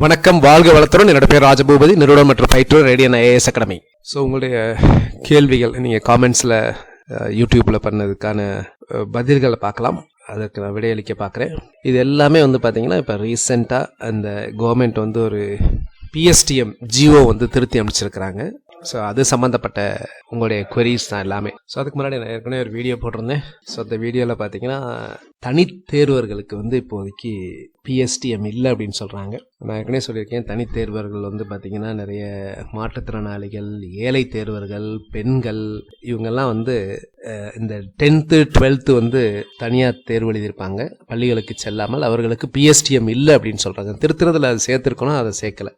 வணக்கம் வாழ்க வளத்துடன். என்னோட பேர் ராஜபூபதி. நிறுவனம் மற்றும் பயிற்றுவர் ரேடியன் ஐஏஎஸ் அகாடமி ஸோ உங்களுடைய கேள்விகள் நீங்கள் காமெண்ட்ஸில் யூடியூப்பில் பண்ணதுக்கான பதில்களை பார்க்கலாம். அதற்கு நான் விடையளிக்க பார்க்குறேன். இது எல்லாமே வந்து பார்த்தீங்கன்னா இப்போ ரீசெண்டாக அந்த கவர்மெண்ட் வந்து ஒரு பிஎஸ்டிஎம் ஜிஓ வந்து திருத்தி அமைச்சிருக்கிறாங்க ஸோ அது சம்மந்தப்பட்ட உங்களுடைய queries தான் எல்லாமே. ஸோ அதுக்கு முன்னாடி நான் ஏற்கனவே ஒரு வீடியோ போட்டிருந்தேன். ஸோ அந்த வீடியோவில் பார்த்தீங்கன்னா தனித்தேர்வர்களுக்கு வந்து இப்போதைக்கு பிஎஸ்டிஎம் இல்லை அப்படின்னு சொல்கிறாங்க நான் ஏற்கனவே சொல்லியிருக்கேன் தனித்தேர்வர்கள் வந்து பார்த்திங்கன்னா நிறைய மாற்றுத்திறனாளிகள் ஏழை தேர்வர்கள் பெண்கள் இவங்கெல்லாம் வந்து இந்த டென்த்து டுவெல்த்து வந்து தனியாக தேர்வு எழுதியிருப்பாங்க. பள்ளிகளுக்கு செல்லாமல் அவர்களுக்கு பிஎஸ்டிஎம் இல்லை அப்படின்னு சொல்கிறாங்க திருத்துறதில் அது சேர்த்துருக்கணும் அதை சேர்க்கல.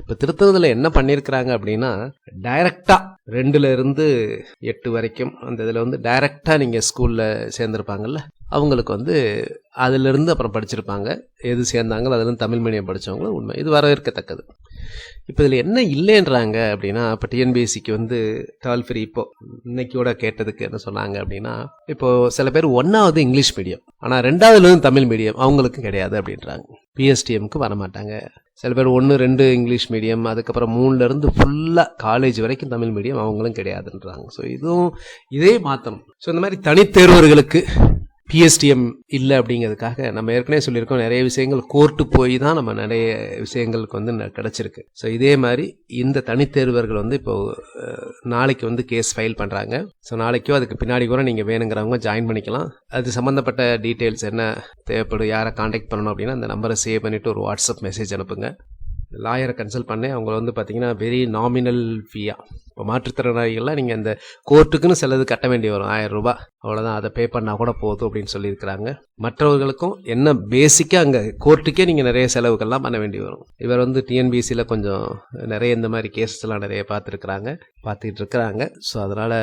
இப்போ திருத்துறதில் என்ன பண்ணியிருக்கிறாங்க அப்படின்னா டைரக்டாக ரெண்டுல இருந்து எட்டு வரைக்கும் அந்த இதில் வந்து டைரக்டாக நீங்கள் ஸ்கூலில் சேர்ந்துருப்பாங்கல்ல அவங்களுக்கு வந்து அதிலிருந்து அப்புறம் படிச்சிருப்பாங்க. எது சேர்ந்தாங்களோ அதுலேருந்து தமிழ் மீடியம் படித்தவங்களும் உண்மை. இது வரவேற்கத்தக்கது. இப்போ இதில் என்ன இல்லைன்றாங்க அப்படின்னா இப்போ டிஎன்பிஎஸ்சிக்கு வந்து டால் ஃப்ரீ இப்போ இன்னைக்கூட கேட்டதுக்கு என்ன சொன்னாங்க அப்படின்னா இப்போ சில பேர் ஒன்றாவது இங்கிலீஷ் மீடியம் ஆனால் ரெண்டாவதுலேருந்து தமிழ் மீடியம் அவங்களுக்கும் கிடையாது அப்படின்றாங்க. பிஎஸ்டிஎம்க்கு வரமாட்டாங்க. சில பேர் ஒன்று ரெண்டு இங்கிலீஷ் மீடியம் அதுக்கப்புறம் மூணுலேருந்து ஃபுல்லாக காலேஜ் வரைக்கும் தமிழ் மீடியம் அவங்களும் கிடையாதுன்றாங்க. ஸோ இதுவும் இதே மாற்றணும் ஸோ இந்த மாதிரி தனித்தேர்வர்களுக்கு பிஎஸ்டிஎம் இல்லை அப்படிங்கிறதுக்காக நம்ம ஏற்கனவே சொல்லியிருக்கோம் நிறைய விஷயங்கள் கோர்ட்டு போய் தான் நம்ம நிறைய விஷயங்களுக்கு வந்து ந- கிடைச்சிருக்கு. ஸோ இதே மாதிரி இந்த தனித்தேர்வர்கள் வந்து இப்போ நாளைக்கு வந்து கேஸ் ஃபைல் பண்ணுறாங்க ஸோ நாளைக்கோ அதுக்கு பின்னாடி கூட நீங்கள் வேணுங்கிறவங்க ஜாயின் பண்ணிக்கலாம். அது சம்மந்தப்பட்ட டீட்டெயில்ஸ் என்ன தேவைப்படும் யாரை காண்டாக்ட் பண்ணணும் அப்படின்னா அந்த நம்பரை சேவ் பண்ணிவிட்டு ஒரு வாட்ஸ்அப் மெசேஜ் அனுப்புங்க. லாயரை கன்சல்ட் பண்ணேன். அவங்க வந்து பார்த்தீங்கன்னா வெரி நாமினல் ஃபீயா இப்போ மாற்றுத்திறனாளிகள்லாம் நீங்கள் அந்த கோர்ட்டுக்குன்னு சிலது கட்ட வேண்டி வரும். ஆயிரம் ரூபாய் அவ்வளோதான் அதை பே பண்ணால் கூட போதும் அப்படின்னு சொல்லியிருக்கிறாங்க. மற்றவர்களுக்கும் என்ன பேசிக்காக அங்கே கோர்ட்டுக்கே நீங்கள் நிறைய செலவுகள்லாம் பண்ண வேண்டி வரும். இவர் வந்து டிஎன்பிசியில் கொஞ்சம் நிறைய இந்த மாதிரி கேசஸ் எல்லாம் நிறைய பார்த்துருக்குறாங்க பார்த்துக்கிட்டு இருக்கிறாங்க ஸோ அதனால்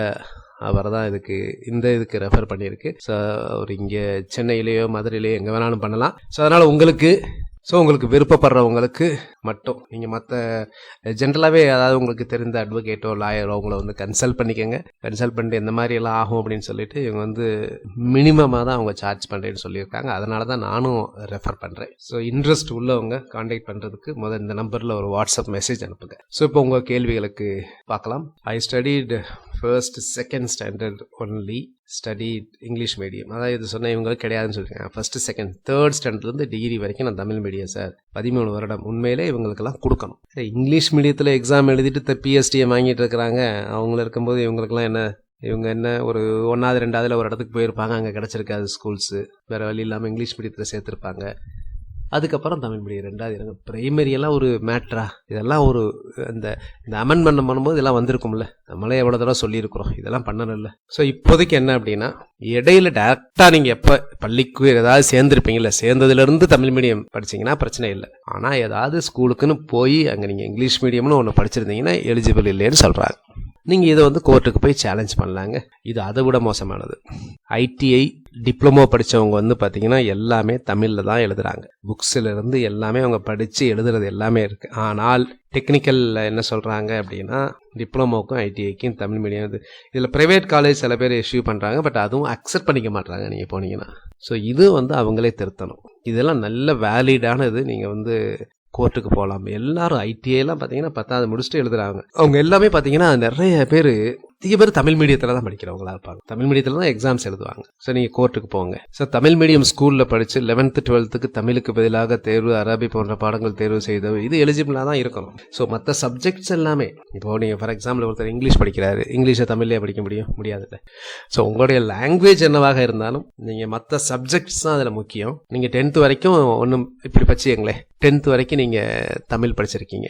அவர் தான் இதுக்கு இந்த இதுக்கு ரெஃபர் பண்ணியிருக்கு. ஸோ அவர் இங்கே சென்னையிலேயோ மதுரையிலேயோ எங்கே வேணாலும் பண்ணலாம். ஸோ அதனால் உங்களுக்கு ஸோ உங்களுக்கு விருப்பப்படுறவங்களுக்கு மட்டும். நீங்கள் மற்ற ஜென்ரலாகவே அதாவது உங்களுக்கு தெரிந்த அட்வொகேட்டோ லாயரோ அவங்கள வந்து கன்சல்ட் பண்ணிக்கோங்க. கன்சல்ட் பண்ணிட்டு எந்த மாதிரி எல்லாம் ஆகும் அப்படின்னு சொல்லிட்டு இவங்க வந்து மினிமமாக தான் அவங்க சார்ஜ் பண்ணுறேன்னு சொல்லியிருக்காங்க. அதனால தான் நானும் ரெஃபர் பண்ணுறேன் ஸோ இன்ட்ரெஸ்ட் உள்ளவங்க காண்டாக்ட் பண்ணுறதுக்கு முதல் இந்த நம்பரில் ஒரு வாட்ஸ்அப் மெசேஜ் அனுப்புங்க. ஸோ இப்போ உங்கள் கேள்விகளுக்கு பார்க்கலாம். I studied first second standard only study English medium அதாவது இது சொன்ன இவங்க கிடையாதுன்னு சொல்லியிருக்காங்க. ஃபர்ஸ்ட் செகண்ட் தேர்ட் ஸ்டாண்டர்ட்லேருந்து டிகிரி வரைக்கும் நான் தமிழ் மீடியம் சார் பதிமூணு வருடம். உண்மையிலே இவங்களுக்கெல்லாம் கொடுக்கணும். இங்கிலீஷ் மீடியத்தில் எக்ஸாம் எழுதிட்டு பிஎஸ்டியை வாங்கிட்டு இருக்கிறாங்க. அவங்கள இருக்கும்போது இவங்களுக்கெல்லாம் என்ன? இவங்க என்ன? ஒரு ஒன்றாவது ரெண்டாவதுல ஒரு இடத்துக்கு போயிருப்பாங்க. அங்கே கிடச்சிருக்காது ஸ்கூல்ஸு வேறு வழி இல்லாமல் இங்கிலீஷ் மீடியத்தில் சேர்த்துருப்பாங்க. அதுக்கப்புறம் தமிழ் மீடியம் ரெண்டாவது இறங்க. பிரைமரியெல்லாம் ஒரு மேட்ரா இதெல்லாம் ஒரு இந்த இந்த அமெண்ட்மெண்ட் பண்ணும்போது இதெல்லாம் வந்திருக்கும்ல? நம்மளே எவ்வளோ தடவை சொல்லியிருக்கிறோம். இதெல்லாம் பண்ணணும்ல. ஸோ இப்போதைக்கு என்ன அப்படின்னா இடையில டேரெக்டாக நீங்கள் எப்போ பள்ளிக்கு ஏதாவது சேர்ந்துருப்பீங்கல்ல சேர்ந்ததுலேருந்து தமிழ் மீடியம் படிச்சீங்கன்னா பிரச்சனை இல்லை. ஆனால் ஏதாவது ஸ்கூலுக்குன்னு போய் அங்கே நீங்கள் இங்கிலீஷ் மீடியம்னு ஒன்று படிச்சிருந்தீங்கன்னா எலிஜிபிள் இல்லைன்னு சொல்கிறாங்க நீங்கள் இதை வந்து கோர்ட்டுக்கு போய் சேலஞ்ச் பண்ணலாங்க. இது அதை விட மோசமானது. ஐடிஐ டிப்ளமோ படித்தவங்க வந்து பார்த்தீங்கன்னா எல்லாமே தமிழில் தான் எழுதுறாங்க. புக்ஸில் இருந்து எல்லாமே அவங்க படித்து எழுதுறது எல்லாமே இருக்குது ஆனால் டெக்னிக்கலில் என்ன சொல்கிறாங்க அப்படின்னா டிப்ளமோக்கும் ஐடிஐக்கும் தமிழ் மீடியம் இது. இதில் ப்ரைவேட் காலேஜ் சில பேர் இஷ்யூ பண்ணுறாங்க பட் அதுவும் அக்செப்ட் பண்ணிக்க மாட்டாங்க நீங்கள் போனீங்கன்னா. ஸோ இது வந்து அவங்களே திருத்தணும். இதெல்லாம் நல்ல வேலிடானது நீங்கள் வந்து கோர்ட்டுக்கு போகலாம். எல்லாரும் ஐடிஐலாம் பார்த்தீங்கன்னா பத்தாவது முடிச்சுட்டு எழுதுறாங்க. அவங்க எல்லாமே பார்த்தீங்கன்னா நிறைய பேர் அதிக பேர் தமிழ் மீடியத்தில் தான் படிக்கிறவங்களா இருப்பாங்க. தமிழ் மீடியத்தில் தான் எக்ஸாம்ஸ் எழுதுவாங்க. ஸோ நீங்கள் கோர்ட்டுக்கு போங்க. ஸோ தமிழ் மீடியம் ஸ்கூலில் படித்து லெவன்த்து டுவெல்த்துக்கு தமிழுக்கு பதிலாக தேர்வு அரபி போன்ற பாடங்கள் தேர்வு செய்த இது எலிஜிபிளாக தான் இருக்கணும். ஸோ மற்ற சப்ஜெக்ட்ஸ் எல்லாமே இப்போ நீங்கள் ஃபார் எக்ஸாம்பிள் ஒருத்தர் இங்கிலீஷ் படிக்கிறாரு இங்கிலீஷை தமிழ்லேயே படிக்க முடியும்? முடியாதுல்ல. ஸோ உங்களுடைய லாங்குவேஜ் என்னவாக இருந்தாலும் நீங்கள் மற்ற சப்ஜெக்ட்ஸ் தான் அதில் முக்கியம். நீங்கள் டென்த்து வரைக்கும் ஒன்றும் இப்படி பச்சியங்களேன் டென்த்து வரைக்கும் நீங்கள் தமிழ் படிச்சிருக்கீங்க.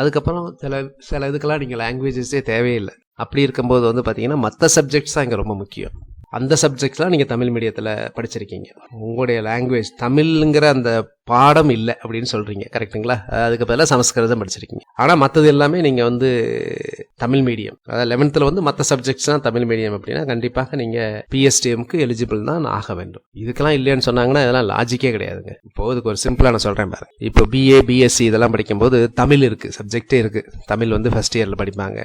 அதுக்கப்புறம் சில சில இதுக்கெல்லாம் நீங்கள் லாங்குவேஜஸே தேவையில்லை. அப்படி இருக்கும்போது வந்து பார்த்தீங்கன்னா மற்ற சப்ஜெக்ட்ஸ் தான் இங்கே ரொம்ப முக்கியம். அந்த சப்ஜெக்ட்ஸ்லாம் நீங்கள் தமிழ் மீடியத்தில் படிச்சிருக்கீங்க. உங்களுடைய லாங்குவேஜ் தமிழ்ங்கிற அந்த பாடம் இல்லை அப்படின்னு சொல்கிறீங்க கரெக்ட்டுங்களா அதுக்கு பதிலாக சமஸ்கிருதம் படிச்சிருக்கீங்க. ஆனால் மற்றது எல்லாமே நீங்கள் வந்து தமிழ் மீடியம் அதாவது லெவன்த்தில் வந்து மற்ற சப்ஜெக்ட்ஸ் தான் தமிழ் மீடியம் அப்படின்னா கண்டிப்பாக நீங்கள் பிஎஸ்டிஎம்க்கு எலிஜிபிள் தான் ஆக வேண்டும். இதுக்கெல்லாம் இல்லைன்னு சொன்னாங்கன்னா இதெல்லாம் லாஜிக்கே கிடையாதுங்க. இப்போ இதுக்கு ஒரு சிம்பிளாக நான் சொல்கிறேன் பாருங்க. இப்போ பிஏ பிஎஸ்சி இதெல்லாம் படிக்கும்போது தமிழ் இருக்குது சப்ஜெக்டே இருக்குது தமிழ் வந்து ஃபஸ்ட் இயரில் படிப்பாங்க.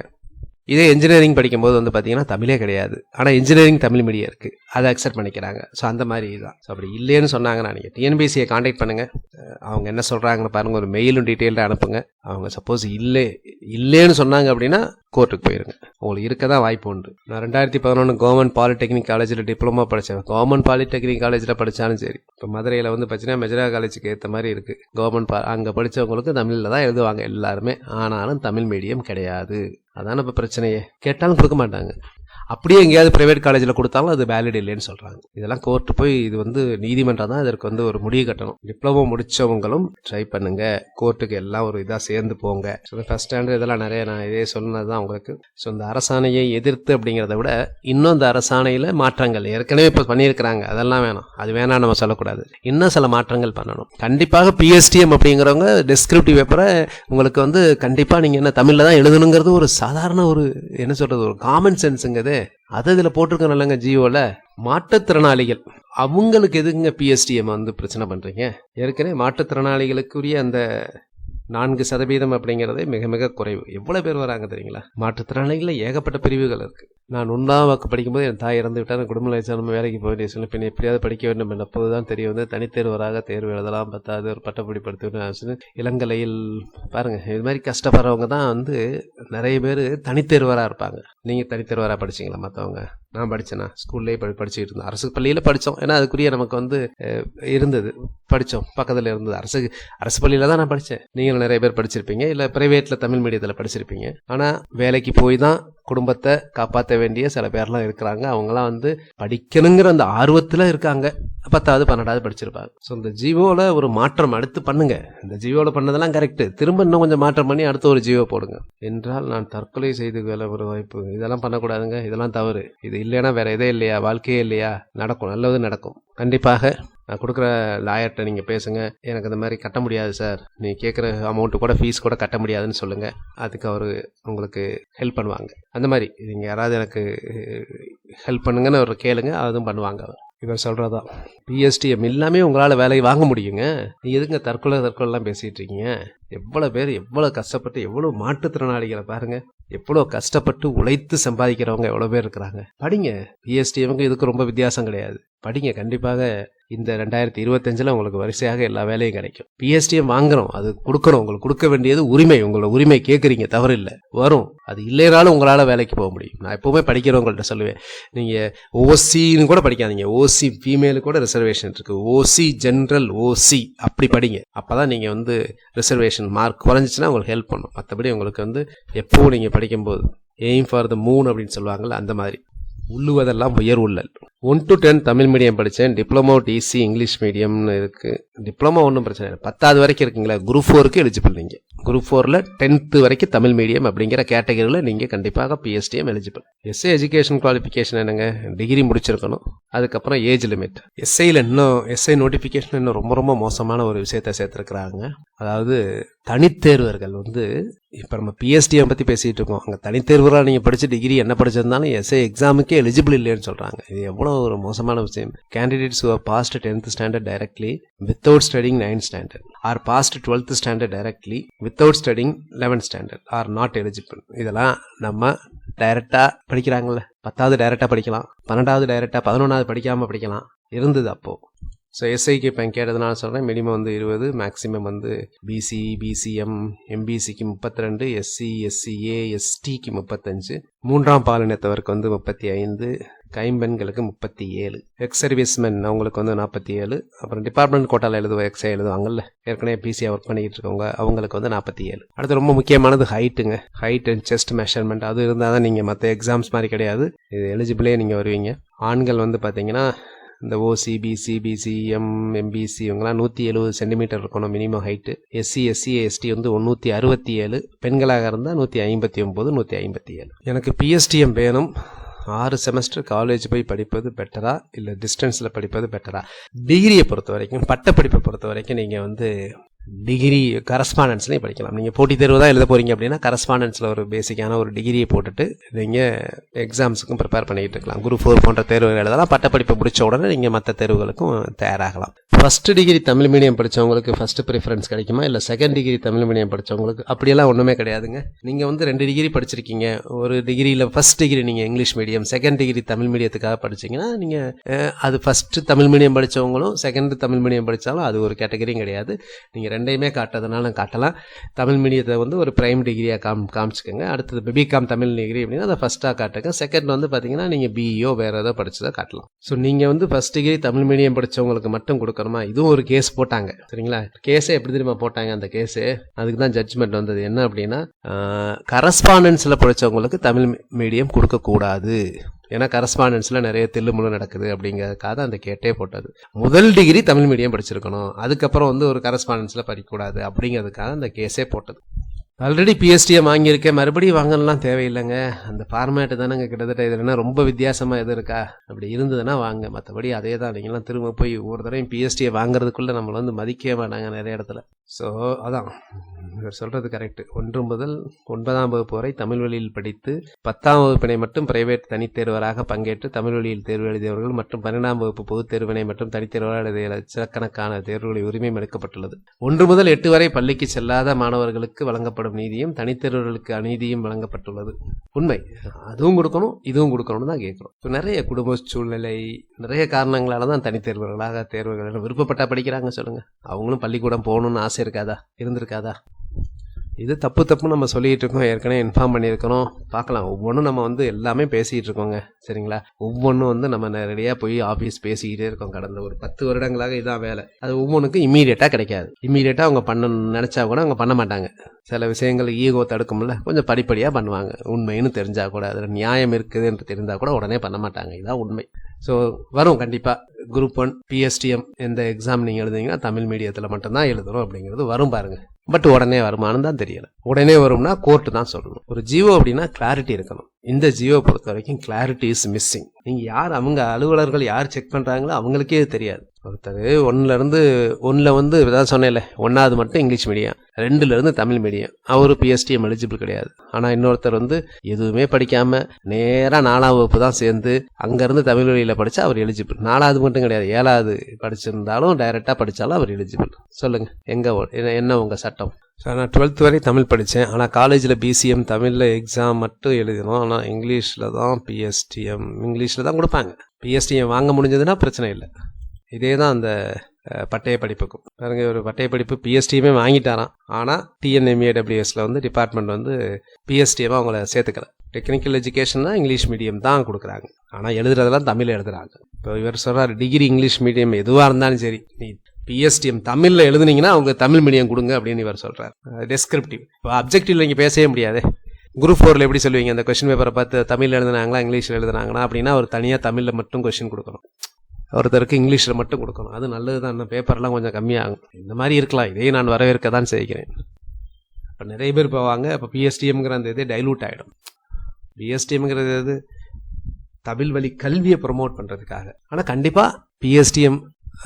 இதே இன்ஜினியரிங் படிக்கும்போது வந்து பார்த்தீங்கன்னா தமிழே கிடையாது. ஆனால் இன்ஜினியரிங் தமிழ் மீடியம் இருக்குது அதை அக்செப்ட் பண்ணிக்கிறாங்க. ஸோ அந்த மாதிரி தான் ஸோ அப்படி இல்லைன்னு சொன்னாங்கன்னா நீங்கள் டிஎன்பிசியை காண்டாக்ட் பண்ணுங்கள் அவங்க என்ன சொல்கிறாங்கன்னு பாருங்கள் ஒரு மெயிலும் டீட்டெயில்டாக அனுப்புங்க. அவங்க சப்போஸ் இல்லை இல்லைன்னு சொன்னாங்க அப்படின்னா கோர்ட்டுக்கு போயிருங்க. உங்களுக்கு இருக்க தான் வாய்ப்பு உண்டு. நான் ரெண்டாயிரத்தி பதினொன்று கவர்மெண்ட் பாலிடெக்னிக் காலேஜில் டிப்ளமோ படித்தேன் கவர்மெண்ட் பாலிடெக்னிக் காலேஜில் படித்தாலும் சரி. இப்போ மதுரையில் வந்து பார்த்தீங்கன்னா மெஜரா காலேஜுக்கு ஏற்ற மாதிரி இருக்குது கவர்மெண்ட் பா அங்கே படித்தவங்களுக்கு தமிழில் தான் எழுதுவாங்க எல்லாருமே. ஆனாலும் தமிழ் மீடியம் கிடையாது. அதான இப்போ பிரச்சனையே. கேட்டாலும் கொடுக்க மாட்டாங்க. அப்படியே எங்கேயாவது பிரைவேட் காலேஜில் கொடுத்தாலும் அது வேலிட் இல்லைன்னு சொல்கிறாங்க இதெல்லாம் கோர்ட்டு போய் இது வந்து நீதிமன்றம் தான் இதற்கு வந்து ஒரு முடிவு கட்டணும். டிப்ளமோ முடிச்சவங்களும் ட்ரை பண்ணுங்க. கோர்ட்டுக்கு எல்லாம் ஒரு இதாக சேர்ந்து போங்க. ஸோ ஃபஸ்ட் ஸ்டாண்டர்ட் இதெல்லாம் நிறைய நான் இதே சொன்னது தான் உங்களுக்கு. ஸோ இந்த அரசாணையை எதிர்த்து அப்படிங்கிறத விட இன்னும் இந்த அரசாணையில் மாற்றங்கள் ஏற்கனவே இப்போ பண்ணியிருக்கிறாங்க. அதெல்லாம் வேணாம். அது வேணாம் நம்ம சொல்லக்கூடாது. இன்னும் சில மாற்றங்கள் பண்ணணும். கண்டிப்பாக பிஎஸ்டிஎம் அப்படிங்கிறவங்க டிஸ்கிரிப்டிவ் பேப்பரை உங்களுக்கு வந்து கண்டிப்பாக நீங்கள் என்ன தமிழில் தான் எழுதணுங்கிறது ஒரு சாதாரண ஒரு என்ன சொல்கிறது ஒரு காமன் சென்ஸுங்கிறது அதை இதில் போட்டிருக்கோம் இல்லைங்க ஜியோவில் மாற்றுத்திறனாளிகள். அவங்களுக்கு எதுங்க பிஎஸ்டிஎம் வந்து பிரச்சனை பண்ணுறீங்க ஏற்கனவே மாற்றுத்திறனாளிகளுக்குரிய அந்த நான்கு சதவீதம் அப்படிங்கிறதே மிக மிக குறைவு. எவ்வளோ பேர் வராங்க தெரியுங்களா? மாற்றுத்திறனாளிகளில் ஏகப்பட்ட பிரிவுகள் இருக்குது நான் ஒன்றாம் வகுப்பு படிக்கும்போது என் தாய் இறந்து விட்டால் நான் குடும்ப நம்ம வேலைக்கு போக வேண்டிய சூழ்நிலை. பின் எப்படியாவது படிக்க வேண்டும் என்ற அப்போது தான் தெரிய வந்து தனித்தேர்வராக தேர்வு எழுதலாம் பத்தாவது ஒரு பட்டப்படி படுத்து இளங்கலையில் பாருங்கள் இது மாதிரி கஷ்டப்படுறவங்க தான் வந்து நிறைய பேர் தனித்தேர்வராக இருப்பாங்க. நீங்கள் தனித்தேர்வராக படிச்சீங்களா மற்றவங்க நான் படித்தேனா ஸ்கூல்லேயே படி படிச்சுக்கிட்டு இருந்தேன். அரசு பள்ளியில் படித்தோம் ஏன்னா அதுக்குரிய நமக்கு வந்து இருந்தது. படித்தோம் பக்கத்தில் இருந்தது. அரசு அரசு பள்ளியில் தான் நான் படித்தேன் நீங்களும் நிறைய பேர் படிச்சிருப்பீங்க. இல்லை ப்ரைவேட்டில் தமிழ் மீடியத்தில் படிச்சிருப்பீங்க. ஆனால் வேலைக்கு போய் தான் குடும்பத்தை காப்பாற்ற வேண்டிய சில பேர்லாம் இருக்கிறாங்க. அவங்களாம் வந்து படிக்கணுங்கிற அந்த ஆர்வத்தில் இருக்காங்க. பத்தாவது பன்னெண்டாவது படிச்சிருப்பாங்க. ஸோ இந்த ஜியோவில் ஒரு மாற்றம் அடுத்து பண்ணுங்க. இந்த ஜியோவில் பண்ணதெல்லாம் கரெக்டு திரும்ப இன்னும் கொஞ்சம் மாற்றம் பண்ணி அடுத்த ஒரு ஜியோ போடுங்க. என்றால் நான் தற்கொலை செய்து கொள்ள ஒரு வாய்ப்பு. இதெல்லாம் பண்ணக்கூடாதுங்க. இதெல்லாம் தவறு. இது இல்லைன்னா வேற எதே இல்லையா? வாழ்க்கையே இல்லையா? நடக்கும். நல்லது நடக்கும். கண்டிப்பாக நான் கொடுக்குற லாயர்கிட்ட நீங்கள் பேசுங்க. எனக்கு இந்த மாதிரி கட்ட முடியாது சார் நீ கேட்குற அமௌண்ட்டு கூட ஃபீஸ் கூட கட்ட முடியாதுன்னு சொல்லுங்கள் அதுக்கு அவர் உங்களுக்கு ஹெல்ப் பண்ணுவாங்க. அந்த மாதிரி நீங்கள் யாராவது எனக்கு ஹெல்ப் பண்ணுங்கன்னு அவர் கேளுங்க அதுவும் பண்ணுவாங்க அவர். இவர் சொல்கிறதா பிஎஸ்டிஎம் எல்லாமே உங்களால் வேலையை வாங்க முடியுங்க. நீ எதுங்க தற்கொலை தற்கொலைலாம் பேசிகிட்டு இருக்கீங்க? எவ்வளோ பேர் எவ்வளோ கஷ்டப்பட்டு எவ்வளோ மாற்றுத்திறனாளிகளை பாருங்கள் எவ்வளோ கஷ்டப்பட்டு உழைத்து சம்பாதிக்கிறவங்க எவ்வளோ பேர் இருக்கிறாங்க. படிங்க பிஎஸ்டிஎம்க்கு இதுக்கு ரொம்ப வித்தியாசம் கிடையாது. படிங்க கண்டிப்பாக இந்த ரெண்டாயிரத்தி இருபத்தஞ்சில் உங்களுக்கு வரிசையாக எல்லா வேலையும் கிடைக்கும். பிஎஸ்டியை வாங்குறோம் அது கொடுக்கணும். உங்களுக்கு கொடுக்க வேண்டியது உரிமை. உங்களோட உரிமை கேட்குறீங்க. தவறு இல்லை வரும். அது இல்லைனாலும் உங்களால் வேலைக்கு போக முடியும். நான் எப்போவுமே படிக்கிறவங்கள்ட்ட சொல்லுவேன். நீங்கள் ஓசின்னு கூட படிக்காதீங்க. ஓசி ஃபீமேலு கூட ரிசர்வேஷன் இருக்குது ஓசி ஜென்ரல் ஓசி அப்படி படிங்க. அப்போ தான் நீங்கள் வந்து ரிசர்வேஷன் மார்க் குறைஞ்சிச்சுன்னா உங்களுக்கு ஹெல்ப் பண்ணும். மற்றபடி உங்களுக்கு வந்து எப்போவும் நீங்கள் படிக்கும்போது எய்ம் ஃபார் த மூன் அப்படின்னு சொல்லுவாங்கள்ல அந்த மாதிரி. உள்ளுவதெல்லாம் உயர் உள்ளல். One to ten Tamil medium படித்தேன் டிப்ளமோ டிசி இங்கிலீஷ் மீடியம்னு இருக்குது டிப்ளமோ ஒன்றும் பிரச்சனை இல்லை. பத்தாவது வரைக்கும் இருக்குங்களா குரூப் ஃபோருக்கு எலிஜிபிள் நீங்கள் குரூப் ஃபோரில் டென்த்து வரைக்கும் தமிழ் மீடியம் அப்படிங்கிற கேட்டகரியில் நீங்கள் கண்டிப்பாக PSTM eligible as a education qualification என்னங்க? டிகிரி முடிச்சிருக்கணும். அதுக்கப்புறம் ஏஜ் லிமிட் எஸ்ஐயில் இன்னும் எஸ்ஐ நோட்டிஃபிகேஷன் இன்னும் ரொம்ப ரொம்ப மோசமான ஒரு விஷயத்தை சேர்த்துருக்குறாங்க. அதாவது தனித்தேர்வர்கள் வந்து இப்போ நம்ம பிஎஸ்டிஎம் பற்றி பேசிகிட்டு இருக்கோம். அங்கே தனித்தேர்வராக நீங்கள் படித்த டிகிரி என்ன படிச்சிருந்தாலும் எஸ்ஐ எக்ஸாமுக்கே எலிஜிபிள் இல்லைன்னு சொல்கிறாங்க இது எவ்வளோ ஒரு மோசமான விஷயம். Candidates who passed tenth standard directly without studying ninth standard or passed twelfth standard directly without studying eleventh standard are not eligible இதெல்லாம் நம்ம டைரெக்டாக படிக்கிறாங்கல்ல. பத்தாவது டைரெக்டாக படிக்கலாம். பன்னெண்டாவது டைரெக்டாக பதினொன்றாவது படிக்காமல் படிக்கலாம். இருந்தது அப்போது ஸோ எஸ்ஐக்கு இப்போ கேட்டதுனால சொல்கிறேன் மினிமம் வந்து இருபது மேக்ஸிமம் வந்து பிசி பிசிஎம் எம்பிசிக்கு முப்பத்தி ரெண்டு எஸ்சி எஸ்சிஏ எஸ்டிக்கு முப்பத்தஞ்சு. மூன்றாம் பாலினத்தவருக்கு வந்து முப்பத்தி ஐந்து. கைம்பெண்களுக்கு முப்பத்தி ஏழு. எக்ஸ் சர்வீஸ்மென் அவங்களுக்கு வந்து நாற்பத்தி ஏழு. அப்புறம் டிபார்ட்மெண்ட் கோட்டாவில் எழுதுவோம் எக்ஸை எழுதுவாங்கல்ல. ஏற்கனவே பிசியாக ஒர்க் பண்ணிக்கிட்டு இருக்கவங்க அவங்களுக்கு வந்து நாற்பத்தி ஏழு. அடுத்து ரொம்ப முக்கியமானது ஹைட்டுங்க ஹைட் அண்ட் செஸ்ட் மெஷர்மெண்ட் அது இருந்தால் தான் நீங்கள் மற்ற எக்ஸாம்ஸ் மாதிரி கிடையாது. இது எலிஜிபிளே நீங்கள் வருவீங்க. ஆண்கள் வந்து பார்த்தீங்கன்னா இந்த ஓசி பிசி பிசிஎம் எம்பிசி இவங்கெல்லாம் நூற்றி எழுபது சென்டிமீட்டர் இருக்கணும் minimum height SC SC ST வந்து நூற்றி அறுபத்தி ஏழு. பெண்களாக இருந்தால் நூற்றி ஐம்பத்தி ஒம்பது நூற்றி ஐம்பத்தி ஏழு. எனக்கு பிஎஸ்டிஎம் வேணும். ஆறு செமஸ்டர் காலேஜ் போய் படிப்பது பெட்டரா இல்லை டிஸ்டன்ஸில் படிப்பது பெட்டரா டிகிரியை பொறுத்த வரைக்கும் பட்டப்படிப்பை பொறுத்த வரைக்கும் நீங்கள் வந்து டிகிரி கரஸ்பாண்டன்ஸ்லேயும் படிக்கலாம். நீங்கள் போட்டித் தேர்வு தான் எழுத போகிறீங்க அப்படின்னா கரஸ்பாண்டன்ஸில் ஒரு பேசிக்கான ஒரு டிகிரியை போட்டுட்டு நீங்கள் எக்ஸாம்ஸுக்கும் ப்ரிப்பேர் பண்ணிக்கிட்டு இருக்கலாம். குரூப் ஃபோர் போன்ற தேர்வுகள் எழுதலாம். பட்டப்படிப்பை முடிச்ச உடனே நீங்கள் மற்ற தேர்வுகளுக்கும் தயாராகலாம். ஃபர்ஸ்ட் டிகிரி தமிழ் மீடியம் படிச்சவங்களுக்கு ஃபர்ஸ்ட் ப்ரிஃபரன்ஸ் கிடைக்குமா? இல்லை செகண்ட் டிகிரி தமிழ் மீடியம் படித்தவங்களுக்கு அப்படியெல்லாம் ஒன்றுமே கிடையாதுங்க. நீங்கள் வந்து ரெண்டு டிகிரி படிச்சிருக்கீங்க. ஒரு டிகிரியில் ஃபர்ஸ்ட் டிகிரி நீங்கள் English medium second degree Tamil மீடியத்துக்காக படிச்சீங்கன்னா நீங்கள் அது ஃபஸ்ட்டு தமிழ் மீடியம் படிச்சவங்களும் செகண்ட் தமிழ் மீடியம் படித்தாலும் அது ஒரு கேட்டகரியும் கிடையாது. நீங்கள் ரெண்டையுமே காட்டுறதுனால காட்டலாம். தமிழ் மீடியத்தை வந்து ஒரு ப்ரைம் டிகிரியாக காம் காமிச்சிக்கோங்க. அடுத்தது பிகாம் தமிழ் டிகிரி அப்படின்னா அதை ஃபஸ்ட்டாக காட்டுங்க. செகண்ட் வந்து பார்த்தீங்கன்னா நீங்கள் பிஇஓ வேறு ஏதோ படித்ததை காட்டலாம். ஸோ நீங்கள் வந்து ஃபர்ஸ்ட் டிகிரி தமிழ் மீடியம் படித்தவங்களுக்கு மட்டும் கொடுக்கணுமா? இதுவும் ஒரு கேஸ் போட்டாங்க. சரிங்களா? கேஸே எப்படி தெரியுமா போட்டாங்க அந்த கேஸு அதுக்கு தான் ஜட்ஜ்மெண்ட் வந்தது. என்ன அப்படின்னா கரஸ்பாண்டன்ஸில் படிச்சவங்களுக்கு தமிழ் மீடியம் கொடுக்கக்கூடாது. ஏன்னா கரஸ்பாண்டன்ஸில் நிறைய தில்லுமுள்ளு நடக்குது அப்படிங்கிறதுக்காக தான் அந்த கேட்டே போட்டது. முதல் டிகிரி தமிழ் மீடியம் படிச்சிருக்கணும். அதுக்கப்புறம் வந்து ஒரு கரஸ்பாண்டன்ஸில் படிக்கக்கூடாது அப்படிங்கிறதுக்காக அந்த கேஸே போட்டது. ஆல்ரெடி பிஎஸ்டியை வாங்கியிருக்கேன். மறுபடியும் வாங்கலாம் தேவையில்லைங்க. அந்த ஃபார்மேட்டு தானேங்க கிட்டத்தட்ட. இது என்ன ரொம்ப வித்தியாசமாக எது இருக்கா? அப்படி இருந்ததுன்னா வாங்க. மற்றபடி அதே தான். நீங்களாம் திரும்ப போய் ஒரு தடவையும் பிஎஸ்டியை வாங்குறதுக்குள்ளே நம்மளை வந்து மதிக்கவே மாட்டாங்க நிறைய இடத்துல. ஸோ அதான். இவர் சொல்கிறது கரெக்ட் ஒன்று முதல் ஒன்பதாம் வகுப்பு வரை தமிழ் வழியில் படித்து பத்தாம் வகுப்பினை மட்டும் பிரைவேட் தனித்தேர்வராக பங்கேற்று தமிழ் வழியில் தேர்வு எழுதியவர்கள் மற்றும் பன்னெண்டாம் வகுப்பு பொதுத் தேர்வினை மற்றும் தனித்தேர்வராக எழுதிய லட்சக்கணக்கான தேர்வுகளை உரிமையும் எடுக்கப்பட்டுள்ளது. ஒன்று முதல் எட்டு வரை பள்ளிக்கு செல்லாத மாணவர்களுக்கு வழங்கப்படும் நீதியும் தனித்தேர்வர்களுக்கு அநீதியும் வழங்கப்பட்டுள்ளது. உண்மை. அதுவும் கொடுக்கணும் இதுவும் கொடுக்கணும்னு தான் கேட்குறோம். இப்போ நிறைய குடும்ப சூழ்நிலை நிறைய காரணங்களால தான் தனித்தேர்வர்களாக தேர்வுகள் விருப்பப்பட்டா படிக்கிறாங்க சொல்லுங்க. அவங்களும் பள்ளிக்கூடம் போகணும்னு ஆசை இருக்காதா? இருந்திருக்காதா? இது தப்பு தப்பு நம்ம சொல்லிட்டு இருக்கோம். ஏற்கனவே இன்ஃபார்ம் பண்ணியிருக்கிறோம். பார்க்கலாம். ஒவ்வொன்றும் நம்ம வந்து எல்லாமே பேசிகிட்டு இருக்கோங்க. சரிங்களா? ஒவ்வொன்றும் வந்து நம்ம நேரடியாக போய் ஆஃபீஸ் பேசிக்கிட்டே இருக்கோம். கடந்த ஒரு பத்து வருடங்களாக இதான் வேலை. அது ஒவ்வொன்றுக்கும் இமீடியட்டாக கிடைக்காது. இமீடியட்டாக அவங்க பண்ணணும்னு நினச்சா கூட அவங்க பண்ண மாட்டாங்க. சில விஷயங்கள் ஈகோ தடுக்கும்ல. கொஞ்சம் படிப்படியாக பண்ணுவாங்க. உண்மைன்னு தெரிஞ்சால் கூட அதில் நியாயம் இருக்குதுன்னு தெரிஞ்சால் கூட உடனே பண்ண மாட்டாங்க. இதான் உண்மை. ஸோ வரும் கண்டிப்பாக குரூப் ஒன் பிஎஸ்டிஎம் எந்த எக்ஸாம் நீங்கள் எழுதுனீங்கன்னா தமிழ் மீடியத்தில் மட்டும்தான் எழுதணும் அப்படிங்கிறது வரும் பாருங்கள் பட் உடனே வருமானம் தான் தெரியல. உடனே வரும்னா கோர்ட்டு தான் சொல்லணும். ஒரு ஜியோ அப்படின்னா கிளாரிட்டி இருக்கணும். இந்த ஜியோ பொறுத்த வரைக்கும் கிளாரிட்டி இஸ் மிஸ்ஸிங் நீங்க யார் அவங்க அலுவலர்கள் யார் செக் பண்றாங்களோ அவங்களுக்கே தெரியாது. ஒருத்தர் ஒன்னுல இருந்து ஒன்னுல வந்து ஏதாவது சொன்னேன்ல ஒன்னாவது மட்டும் இங்கிலீஷ் மீடியம் ரெண்டுல இருந்து தமிழ் மீடியம் அவரு பிஎஸ்டிஎம் எலிஜிபிள் கிடையாது. ஆனா இன்னொருத்தர் வந்து எதுவுமே படிக்காம நேரா நாலாம் வகுப்பு தான் சேர்ந்து அங்க இருந்து தமிழ் வழியில படிச்சா அவர் எலிஜிபிள் நாலாவது மட்டும் கிடையாது ஏழாவது படிச்சிருந்தாலும் டைரக்டா படிச்சாலும் அவர் எலிஜிபிள் சொல்லுங்க எங்க என்ன- என்ன உங்க சட்டம்? சார் நான் டுவெல்த் வரை தமிழ் படித்தேன் ஆனால் காலேஜில் பிசிஎம் தமிழில் எக்ஸாம் மட்டும் எழுதினோம். ஆனால் இங்கிலீஷில் தான் பிஎஸ்டிஎம் இங்கிலீஷில் தான் கொடுப்பாங்க. பிஎஸ்டிஎம் வாங்க முடிஞ்சதுன்னா பிரச்சனை இல்லை. இதே தான் அந்த பட்டய படிப்புக்கும். பாருங்க ஒரு பட்டய படிப்பு பிஎஸ்டிஎம்மே வாங்கிட்டாராம். ஆனால் டிஎன்எம்ஏடபிள்யூஎஸில் வந்து டிபார்ட்மெண்ட் வந்து பிஎஸ்டிஎம் அவங்கள சேர்த்துக்கல. டெக்னிக்கல் எஜுகேஷன்னா இங்கிலீஷ் மீடியம் தான் கொடுக்குறாங்க. ஆனால் எழுதுறதெல்லாம் தமிழில் எழுதுறாங்க. இப்போ இவர் சொல்கிறார் டிகிரி இங்கிலீஷ் மீடியம் எதுவாக இருந்தாலும் சரி நீ பிஎஸ்டிஎம் தமிழில் எழுதுனீங்கன்னா அவங்க தமிழ் மீடியம் கொடுங்க அப்படின்னு இவர் சொல்கிறார் டெஸ்கிரிப்டிவ் இப்போ அப்ஜெக்டிவ்ல நீங்கள் பேசவே முடியாது. குரூப் ஃபோரில் எப்படி சொல்லுவீங்க? அந்த கொஸ்டின் பேப்பரை பார்த்து தமிழ் எழுதுனாங்களா இங்கிலீஷில் எழுதுனாங்கன்னா அப்படின்னா அவர் தனியாக தமிழில் மட்டும் கொஸ்டின் கொடுக்கணும். ஒருத்தருக்கு இங்கிலீஷில் மட்டும் கொடுக்கணும். அது நல்லது தான் இன்னும் பேப்பர்லாம் கொஞ்சம் கம்மியாகும். இந்த மாதிரி இருக்கலாம். இதையும் நான் வரவேற்க தான் செய்கிறேன். இப்போ நிறைய பேர் போவாங்க. இப்போ பிஎஸ்டிஎம்ங்கிற அந்த இதே டைலூட் ஆகிடும் பிஎஸ்டிஎம்ங்கிறது எது? தமிழ் வழி கல்வியை ப்ரொமோட் பண்ணுறதுக்காக ஆனால் கண்டிப்பாக பிஎஸ்டிஎம்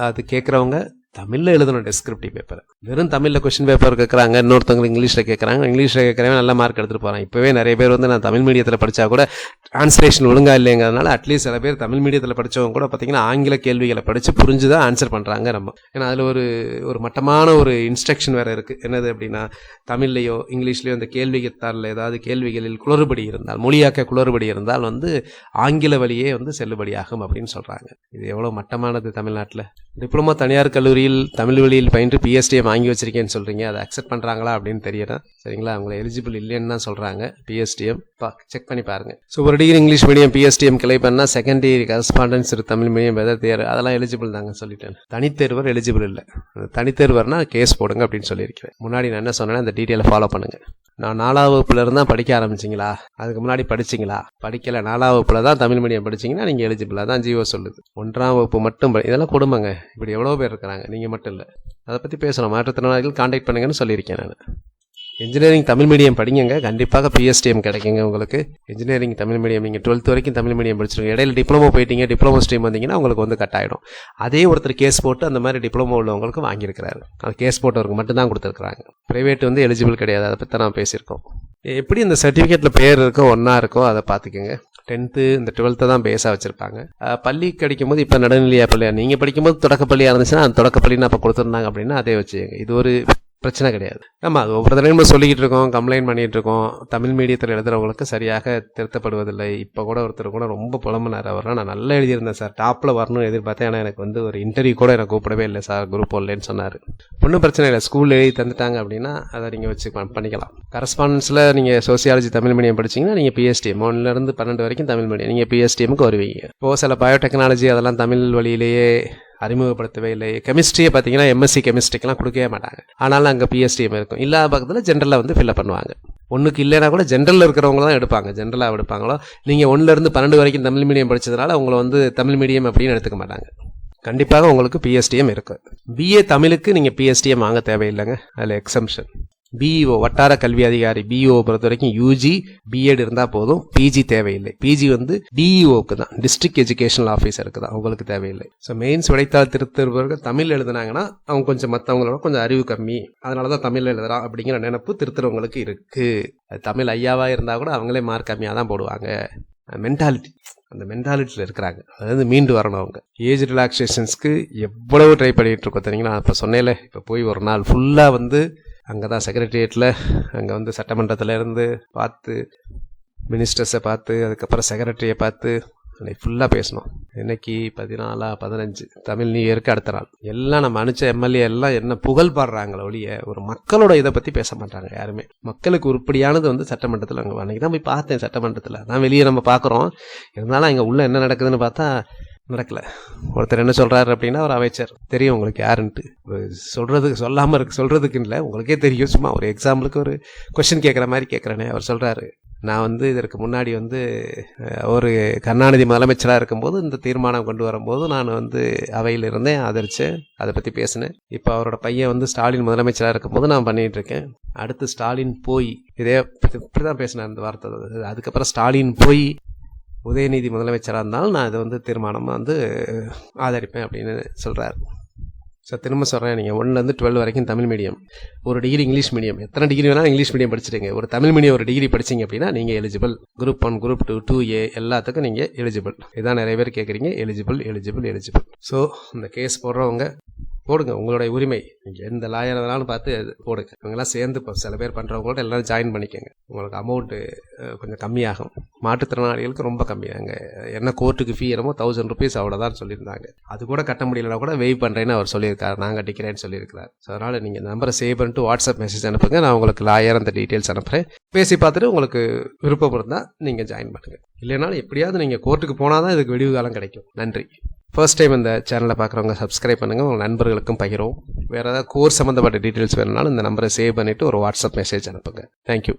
அது கேட்குறவங்க தமிழில் எழுதணும் டெஸ்கிரிப்டிவ் பேப்பர் வெறும் தமிழில் கொஸ்டின் பேப்பர் கேட்குறாங்க இன்னொருத்தவங்க இங்கிலீஷில் கேட்குறாங்க இங்கிலீஷில் கேட்குறவங்க நல்ல மார்க் எடுத்துகிட்டு போகிறான் இப்போவே நிறைய பேர் வந்து நான் தமிழ் மீடியத்தில் படித்தா கூட டிரான்ஸ்லேஷன் ஒழுங்கா இல்லைங்கிறதுனால அட்லீஸ்ட் சில பேர் தமிழ் மீடியத்தில் படித்தவங்க கூட பார்த்தீங்கன்னா ஆங்கில கேள்விகளை படித்து புரிஞ்சு தான் ஆன்சர் பண்ணுறாங்க நம்ம. ஏன்னா அதில் ஒரு ஒரு மட்டமான ஒரு இன்ஸ்ட்ரக்ஷன் வேறு இருக்குது என்னது அப்படின்னா தமிழ்லையோ இங்கிலீஷ்லையோ அந்த கேள்வித்தாளில் ஏதாவது கேள்விகளில் குளறுபடி இருந்தால் மொழியாக்க குளறுபடி இருந்தால் வந்து ஆங்கில வழியே வந்து செல்லுபடியாகும் அப்படின்னு சொல்கிறாங்க இது எவ்வளோ மட்டமானது தமிழ்நாட்டில்? டிப்ளமோ தனியார் கல்லூரி மொழியில் தமிழ் வழியில் பயின்று பிஎஸ்டியை வாங்கி வச்சிருக்கேன்னு சொல்கிறீங்க அதை அக்செப்ட் பண்ணுறாங்களா அப்படின்னு தெரியணும் சரிங்களா? அவங்கள எலிஜிபிள் இல்லைன்னு தான் சொல்கிறாங்க பிஎஸ்டிஎம் பா செக் பண்ணி பாருங்கள் ஸோ ஒரு டிகிரி இங்கிலீஷ் மீடியம் பிஎஸ்டிஎம் கிளை பண்ணால் செகண்ட் இயர் கரஸ்பாண்டன்ஸ் இரு தமிழ் மீடியம் வெதர் தேர் அதெல்லாம் எலிஜிபிள் தாங்க சொல்லிட்டேன். தனித்தேர்வர் எலிஜிபிள் இல்லை. தனித்தேர்வர்னால் கேஸ் போடுங்க அப்படின்னு சொல்லியிருக்கிறேன். முன்னாடி நான் என்ன சொன்னேன்னா அந்த டீட்டெயிலை ஃபாலோ பண்ணுங்கள் நான் நாலாவது வகுப்பில் இருந்தால் படிக்க ஆரம்பிச்சிங்களா? அதுக்கு முன்னாடி படிச்சிங்களா? படிக்கல. நாலாவது வகுப்பில் தான் தமிழ் மீடியம் படிச்சிங்கன்னா நீங்கள் எலிஜிபிளாக தான் ஜியோ சொல்லுது. ஒன்றாம் வகுப்பு மட்டும் இதெல்லாம் கொடுமைங்க. இப்படி எவ்வளோ பேர் இருக்கிறாங்க? நீங்கள் மட்டும் இல்லை. அதை பற்றி பேசணும். மாற்றுத்திறனாளிகள் காண்டாக்ட் பண்ணுங்கன்னு சொல்லியிருக்கேன் நான். இன்ஜினியரிங் தமிழ் மீடியம் படிங்க கண்டிப்பாக பிஎஸ்டிஎம் கிடைக்குங்க உங்களுக்கு. இன்ஜினியரிங் தமிழ் மீடியம் நீங்கள் டுவெல்த் வரைக்கும் தமிழ் மீடியம் படிச்சிருங்க இடையில டிப்ளமோ போயிட்டீங்க டிப்ளமோ ஸ்ட்ரீம் வந்தீங்கன்னா உங்களுக்கு வந்து கட் ஆகிடும் அதே ஒருத்தர் கேஸ் போட்டு அந்த மாதிரி டிப்ளமோ உள்ளவங்களுக்கு வாங்கியிருக்கிறாரு. அது கேஸ் போட்டவருக்கு மட்டும்தான் கொடுத்துருக்குறாங்க. ப்ரைவேட் வந்து எலிஜிபிள் கிடையாது. அதை பற்றி நான் பேசியிருக்கோம். எப்படி இந்த சர்டிஃபிகேட்டில் பேர் இருக்கோ ஒன்றா இருக்கோ அதை பார்த்துக்கோங்க. டென்த்து இந்த டுவெல்த்தை தான் பேஸாக வச்சுருப்பாங்க. பள்ளி கிடைக்கும் போது இப்போ நடுநிலையா பள்ளியா நீங்கள் படிக்கும்போது தொடக்கப்பள்ளியாக இருந்துச்சுன்னா அந்த தொடக்கப்பள்ளின்னு அப்போ கொடுத்துருந்தாங்க அப்படின்னா அதே வச்சு இது ஒரு பிரச்சனை கிடையாது. ஆமாம் அது ஒவ்வொரு தடவையும் சொல்லிக்கிட்டு இருக்கோம் கம்ப்ளைண்ட் பண்ணிகிட்டு இருக்கோம். தமிழ் மீடியத்தில் எழுதுறவங்களுக்கு சரியாக திருத்தப்படுவதில்லை. இப்போ கூட ஒருத்தர் கூட ரொம்ப புலம்புனார். அவர்லாம் நான் நல்லா எழுதியிருந்தேன் சார். டாப்பில் வரணும்னு எதிர்பார்த்தேன். ஆனால் எனக்கு வந்து ஒரு இன்டர்வியூ கூட எனக்கு கூப்பிடவே இல்லை சார் குரூப் இல்லைன்னு சொன்னார். ஒன்றும் பிரச்சனை இல்லை. ஸ்கூல் எழுதி தந்துட்டாங்க அப்படின்னா அதை நீங்கள் வச்சு பண்ணிக்கலாம். கரஸ்பாண்டன்ஸில் நீங்கள் சோசியாலஜி தமிழ் மீடியம் படிச்சிங்கன்னா நீங்கள் பிஎஸ்டிஎம் ஒன்றுலேருந்து பன்னெண்டு வரைக்கும் தமிழ் மீடியம் நீங்கள் பிஎஸ்டிஎம்க்கு வருவீங்க. இப்போ சில பயோடெக்னாலஜி அதெல்லாம் தமிழ் வழியிலேயே அறிமுகப்படுத்தவே இல்லை. கெமிஸ்ட்ரியை பார்த்தீங்கன்னா எம்எஸ்சி கெமிஸ்ட்ரிக்கெலாம் கொடுக்கவே மாட்டாங்க. ஆனாலும் அங்கே பிஎஸ்டிஎம் இருக்கும். இல்லாத பக்கத்தில் ஜென்ரலில் வந்து ஃபில்அப் பண்ணுவாங்க. ஒன்றுக்கு இல்லைனா கூட ஜென்ரலில் இருக்கிறவங்க தான் எடுப்பாங்க. ஜென்ரலாக எடுப்பாங்களோ? நீங்கள் ஒன்றுலேருந்து பன்னெண்டு வரைக்கும் தமிழ் மீடியம் படித்ததுனால உங்களை வந்து தமிழ் மீடியம் அப்படின்னு எடுத்துக்க மாட்டாங்க. கண்டிப்பாக உங்களுக்கு பிஎஸ்டிஎம் இருக்கு. பிஏ தமிழுக்கு நீங்கள் பிஎஸ்டிஎம் வாங்க தேவையில்லைங்க. அதில் எக்ஸம்ஷன் பிஇஓ வட்டார கல்வி அதிகாரி பிஇஓ பொறுத்த வரைக்கும் யூஜி பிஎட் இருந்தால் போதும். பிஜி தேவையில்லை. பிஜி வந்து டிஇஓக்கு தான். டிஸ்ட்ரிக்ட் எஜுகேஷனல் ஆஃபீஸருக்கு தான். அவங்களுக்கு தேவையில்லை. ஸோ மெயின்ஸ் விடைத்தாள் திருத்தவர்கள் தமிழ் எழுதுனாங்கன்னா அவங்க கொஞ்சம் மற்றவங்களோட கொஞ்சம் அறிவு கம்மி. அதனால தான் தமிழ் எழுதுறான் அப்படிங்கிற நினைப்பு திருத்துறவங்களுக்கு இருக்கு. அது தமிழ் ஐயாவா இருந்தால் கூட அவங்களே மார்க் கம்மியாக தான் போடுவாங்க. மென்டாலிட்டி அந்த மென்டாலிட்டியில் இருக்கிறாங்க. அதாவது மீண்டு வரணும் அவங்க. ஏஜ் ரிலாக்ஸேஷன்ஸ்க்கு எவ்வளவு ட்ரை பண்ணிகிட்டு இருக்கோம் தெரியுங்களா? இப்போ சொன்னேன்ல. இப்போ போய் ஒரு நாள் ஃபுல்லாக வந்து அங்கே தான் செக்ரட்டரியேட்டில் அங்கே வந்து சட்டமன்றத்தில் இருந்து பார்த்து மினிஸ்டர்ஸை பார்த்து அதுக்கப்புறம் செக்ரட்டரியை பார்த்து அன்னைக்கு ஃபுல்லாக பேசணும். இன்னைக்கு பதினாலா பதினஞ்சு. தமிழ் நியூ இயருக்கு அடுத்த நாள். எல்லாம் நம்ம அனுச்ச எம்எல்ஏ எல்லாம் என்ன புகழ் பாடுறாங்களே ஒழிய ஒரு மக்களோட இதை பற்றி பேச மாட்டாங்க யாருமே. மக்களுக்கு உருப்படியானது வந்து சட்டமன்றத்தில் அங்கே அன்னைக்கு தான் போய் பார்த்தேன் சட்டமன்றத்தில். நான் வெளியே நம்ம பார்க்குறோம். இருந்தாலும் அங்கே உள்ளே என்ன நடக்குதுன்னு பார்த்தா நடக்கல. ஒருத்தர் என்ன சொல்றாரு அப்படின்னா ஒரு அமைச்சர் தெரியும் உங்களுக்கு யாருன்ட்டு. சொல்றதுக்கு சொல்லாம இருக்கு சொல்றதுக்கு இல்லை உங்களுக்கே தெரியும். சும்மா ஒரு எக்ஸாம்பிளுக்கு ஒரு கொஸ்டின் கேட்குற மாதிரி கேட்குறேனே அவர் சொல்றாரு. நான் வந்து இதற்கு முன்னாடி வந்து ஒரு கருணாநிதி முதலமைச்சராக இருக்கும்போது இந்த தீர்மானம் கொண்டு வரும்போது நான் வந்து அவையில் இருந்தேன் ஆதரித்தேன் அதை பற்றி பேசினேன். இப்போ அவரோட பையன் வந்து ஸ்டாலின் முதலமைச்சராக இருக்கும்போது நான் பண்ணிகிட்ருக்கேன் இருக்கேன். அடுத்து ஸ்டாலின் போய் இதே இப்படி தான் பேசினேன் அந்த வார்த்தை. அதுக்கப்புறம் ஸ்டாலின் போய் உதயநிதி முதலமைச்சராக இருந்தாலும் நான் இதை வந்து தீர்மானமாக வந்து ஆதரிப்பேன் அப்படின்னு சொல்கிறார் சார் திரும்ப சொல்கிறேன் நீங்கள் ஒன்றுலேருந்து டுவெல் வரைக்கும் தமிழ் மீடியம் ஒரு டிகிரி இங்கிலீஷ் மீடியம் எத்தனை டிகிரி வேணாலும் இங்கிலீஷ் மீடியம் படிச்சிருங்க ஒரு தமிழ் மீடியம் ஒரு டிகிரி படிச்சீங்க அப்படின்னா நீங்கள் eligible group one group two two A எல்லாத்துக்கும் நீங்கள் எலிஜிபிள் இதான் நிறைய பேர் கேட்குறீங்க எலிஜிபிள் எலிஜிபிள் எலிஜிபிள் ஸோ இந்த கேஸ் போடுறவங்க போடுங்க உங்களுடைய உரிமை. நீங்கள் எந்த லாயர் வேணாலும் பார்த்து அது போடுங்க. இவங்கெல்லாம் சேர்ந்து இப்போ சில பேர் பண்ணுறவங்களோட எல்லாரும் ஜாயின் பண்ணிக்கோங்க. உங்களுக்கு அமௌண்ட்டு கொஞ்சம் கம்மியாகும். மாற்றுத்திறனாளிகளுக்கு ரொம்ப கம்மியாக என்ன கோர்ட்டுக்கு ஃபீ என்னமோ தௌசண்ட் ருபீஸ் அவ்வளோதான் சொல்லியிருந்தாங்க. அது கூட கட்ட முடியலனா கூட வெயிட் பண்ணுறேன்னு அவர் சொல்லியிருக்காரு. நான் கட்டிக்கிறேன்னு சொல்லியிருக்கிறார். ஸோ அதனால் நீங்கள் நம்பரை சேவ் பண்ணிட்டு வாட்ஸ்அப் மெசேஜ் அனுப்புங்க. நான் உங்களுக்கு லாயர் அந்த டீட்டெயில்ஸ் அனுப்புகிறேன் பேசி பார்த்துட்டு உங்களுக்கு விருப்பம் இருந்தால் நீங்கள் ஜாயின் பண்ணுங்கள் இல்லைனாலும் எப்படியாவது நீங்கள் கோர்ட்டுக்கு போனால் தான் இதுக்கு விடிவு காலம் கிடைக்கும். நன்றி. ஃபர்ஸ்ட் டைம் இந்த சேனலை பார்க்குறவங்க சப்ஸ்கிரைப் பண்ணுங்கள் உங்கள் நண்பர்களுக்கும் பகிரும் வேறு ஏதாவது கோர்ஸ் சம்மந்தப்பட்ட டீட்டெயில்ஸ் வேணுனாலும் இந்த நம்பரை சேவ் பண்ணிவிட்டு ஒரு வாட்ஸ்அப் மெசேஜ் அனுப்புங்க. தேங்க்யூ